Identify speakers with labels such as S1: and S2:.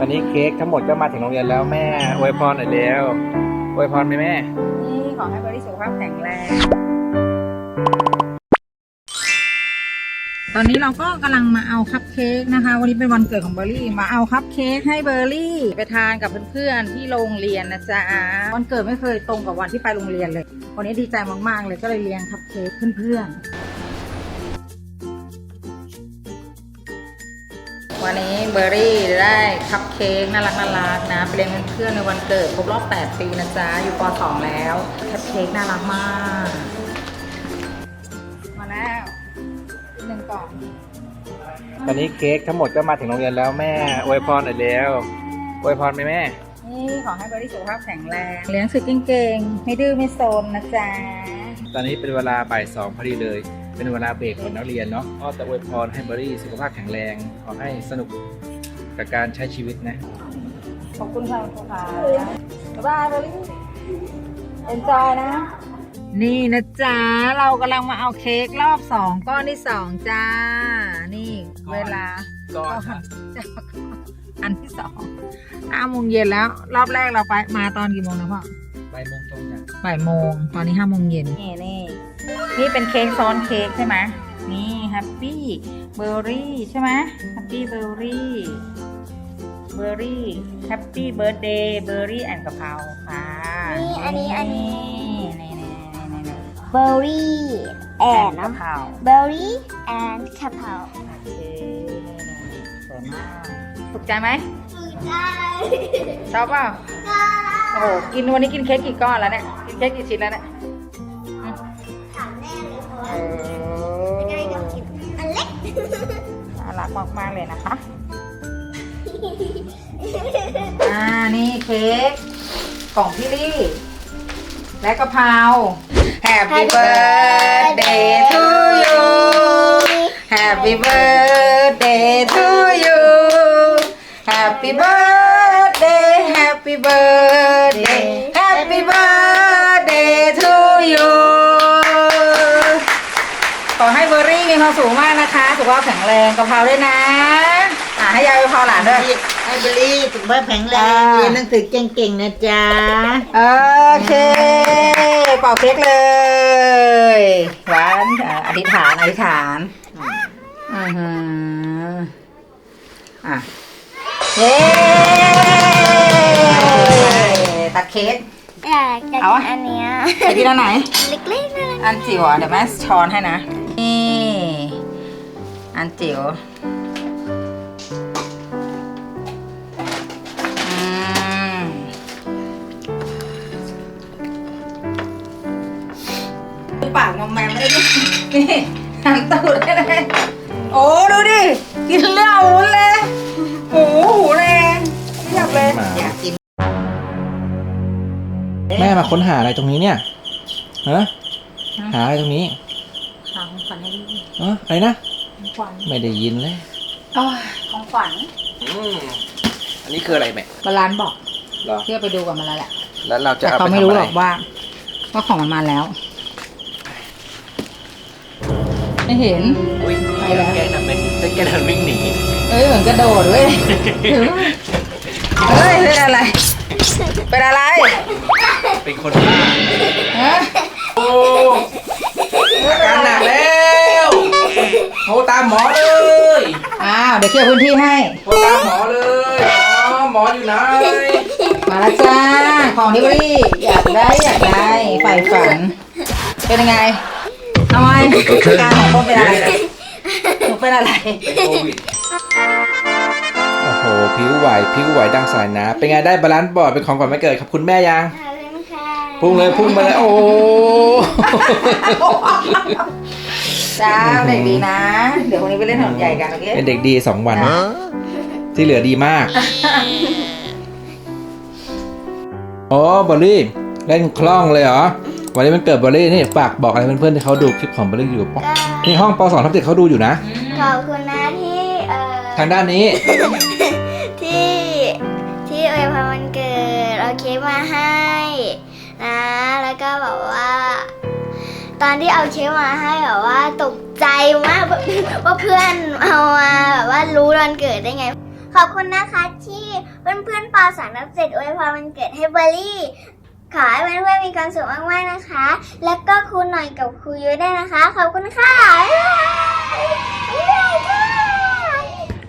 S1: ตอนนี้เค้กทั้งหมดก็มาถึงโรงเรียนแล้วแม่อวยพรหน่อยเร็วอวยพรไหมแม่
S2: นี่ขอให้บริสุขภาพแข็งแรง ตอนนี้เราก็กำลังมาเอาคัพเค้กนะคะ วันนี้เป็นวันเกิดของเบอร์รี่ มาเอาคัพเค้กให้เบอร์รี่ ไปทานกับเพื่อนๆที่โรงเรียนนะจ๊ะ วันเกิดไม่เคยตรงกับวันที่ไปโรงเรียนเลย วันนี้ดีใจมากๆเลยก็เลยเลี้ยงคัพเค้กเพื่อนๆวันนี้เบอร์รี่ คัพเค้กน่ารักน่ารักนะไปเลี้ยงเพื่อนๆในวันเกิดครบรอบ 8 ปีนะจ๊ะ อยู่ป .2 แล้วคัพเค้กน่ารักมาก มาแล้วอีกหนึ่งกล่อง
S1: ตอนนี้เค้กทั้งหมดก็มาถึงโรงเรียนแล้วแม่อวยพรหน่อยเร็วอวยพรไหมแม่
S2: นี่ขอให้เบอร์รี่สุขภาพแข็งแรง เลี้ยงสุดเก่งๆ ไม่ดื้อไม่โซนนะจ๊ะ
S1: ตอนนี้เป็นเวลาบ่ายสองพอดีเลย เป็นเวลาเบรกของนักเรียนเนาะก็จะอวยพรให้เบอร์รี่สุขภาพแข็งแรง ขอให้สนุก กับการใช้ชีวิตนะ
S2: ขอบคุณค่ะคุณครูค่ะบ๊ายบายเบอร์รี่เอนจอยนะ นี่นะจ๊ะ เรากำลังมาเอาเค้กรอบสองก้อนที่สองจ้า นี่เวลา
S1: ก้อน
S2: ก่จะอันที่สองห้าโมงเย็นแล้ว รอบแรกเราไปมาตอนกี่โมงนะพ่อ
S1: บ่ายโมงตรงกัน
S2: บ่ายโมง ตอนนี้ห้าโมงเย็น นี่นี่นี่เป็นเค้กซ้อนเค้กใช่ไหมนี่แฮปปี้เบอร์รี่ใช่ไหมแฮปปี้เบอร์รี่เบอร์รี่แฮปปี้เบิร์ดเดย์เบอร์รี่แอนด์กะเพราค่ะ
S3: นี่อันนี้อันนี้
S2: นี่นี่นี่นี่นี่
S3: เบอร์รี่แอ
S2: แอน
S3: น
S2: ด์กะเพรา
S3: เบอร์รี่แอนกะเพรา
S2: โอเคนี่ๆสวยมากถูกใจไหม
S3: ใช่
S2: ชอบเปล่าโอ้โหกินวันนี้กินเค้กกี่ก้อนแล้วเนี่ยกินเค้กกี่ชิ้นแล้วเนี่ย
S3: รัก
S2: มากๆเลยนะคะอ่านี่เค้กของพี่ลี่ และกะเพรา Happy birthday to you Happy birthday to you Happy birthday Happy birthday Happy birthday to you ขอให้เบอร์รี่มีความสุขมาก แข็งแรงกะเพราด้วยนะ อ่าให้ยายไปพอหลานด้วย
S4: ให้เบลลี่สุขภาพแข็งแร
S2: อ่า
S4: งเรียนหนังสือเก่งๆนะจ๊ะ
S2: โอเค เป่าเค้กเลยหวานอ่าอธิษฐาน อธิษฐาน อือหืออะ เย้ ตัดเค้ก
S3: อยากจะ
S2: เอา
S3: กิ
S2: อะ
S3: นอันเนี้ย
S2: ไปที่ด้านไหน
S3: เล็กๆน่ารัก
S2: อันจิ๋วอะเดี๋ยวแม่ช้อนให้นะนี่ อันจิ๋วอืมปากมอมแมมไม่ได้ด้วยนี่หันตูดได้เลยโอ้ดูดิ กินเลือดหูเลยหูหูแรงเรียบเลย
S1: หมา
S2: อยากกิน
S1: แม่มาค้นหาอะไรตรงนี้เนี่ยฮะหาอะไรตรงนี้
S2: ของขวัญให้ลูก
S1: เอออะไรนะ
S2: ของขวัญ
S1: ไม่ได้ยินเลย
S2: โอ้ยของขวัญ
S1: อืมอันนี้คืออะไรแม่
S2: บาลานบอก
S1: เหรอ
S2: เพื่อไปดูกับมันแล้วแหละ
S1: แล้วเราจะ
S2: แต่
S1: เอา
S2: เขา
S1: ไป
S2: ไม่
S1: ทำ
S2: รู้
S1: อะ
S2: ห
S1: ไร
S2: รอกว่าว่าของมันมาแล้ว ไม่เห็น
S1: อุ้ย
S2: ไปแล้ว
S1: แกน่ะเป็นจะแกน่ะวิ่งหนี
S2: เอ้ยเหมือนกระโดดเว้ยเฮ้ยเป็นอะไร เป็นอะไร
S1: เป็นคนบ้า
S2: ฮะ
S1: โอ้ รตามหมอเลย
S2: อ้าวเดี๋ยวเคลียร์พื้นที่ให้
S1: โทรตามหมอเลยหมอหมออยู่ไหน
S2: มาแล้วจ้า ของดิบรี่อยากได้อยากได้ใฝ่ฝัน เป็นยังไงทำไมอาการของคนเป็นอะไรหนูเป็นอะไร
S1: เป็นโควิดโอ้โหผิวไหวผิวไหวดังสายน้ำเป็นไงได้บาลานซ์บอร์ดเป็นของขวัญวันเกิดขอบคุณแม่ยัง
S3: ขอบคุณค่ะ
S1: พุ่งเลยพุ่งไปเลยโอ้โห
S2: จ้าเด็กดีนะ เดี๋ยววันนี้ไปเล่นถนนใหญ่กันโอเค
S1: เป็นเด็กดีสองวัน ที่เหลือดีมากโอ้บอลลี่เล่นคล่องเลยเหรอวันนี้มันเกิดบอลลี่นี่ฝากบอกอะไรเพื่อนๆที่เขาดูคลิปของบอลลี่อยู่ปะ
S3: ก็
S1: นี่ห้องป .2 ทับเจ็ดเขาดูอยู่นะ
S3: ขอบคุณนะที่เอ่อ
S1: ทางด้านนี้
S3: ที่ที่อวยพรวันเกิดเอาเค้กมาให้นะแล้วก็แบบว่า ตอนที่เอาเค้กมาให้แบบว่าตกใจมากว่าเพื่อนเอามาแบบว่ารู้วันเกิดได้ไง ขอบคุณนะคะที่เพื่อนๆปอสามนับเจ็ดอวยพรวันเกิดให้เบอร์รี่ ขอให้เพื่อนๆมีความสุขมากๆนะคะ แล้วก็ครูหน่อยกับครูยุ้ยด้วยนะคะ ขอบคุณค่ะ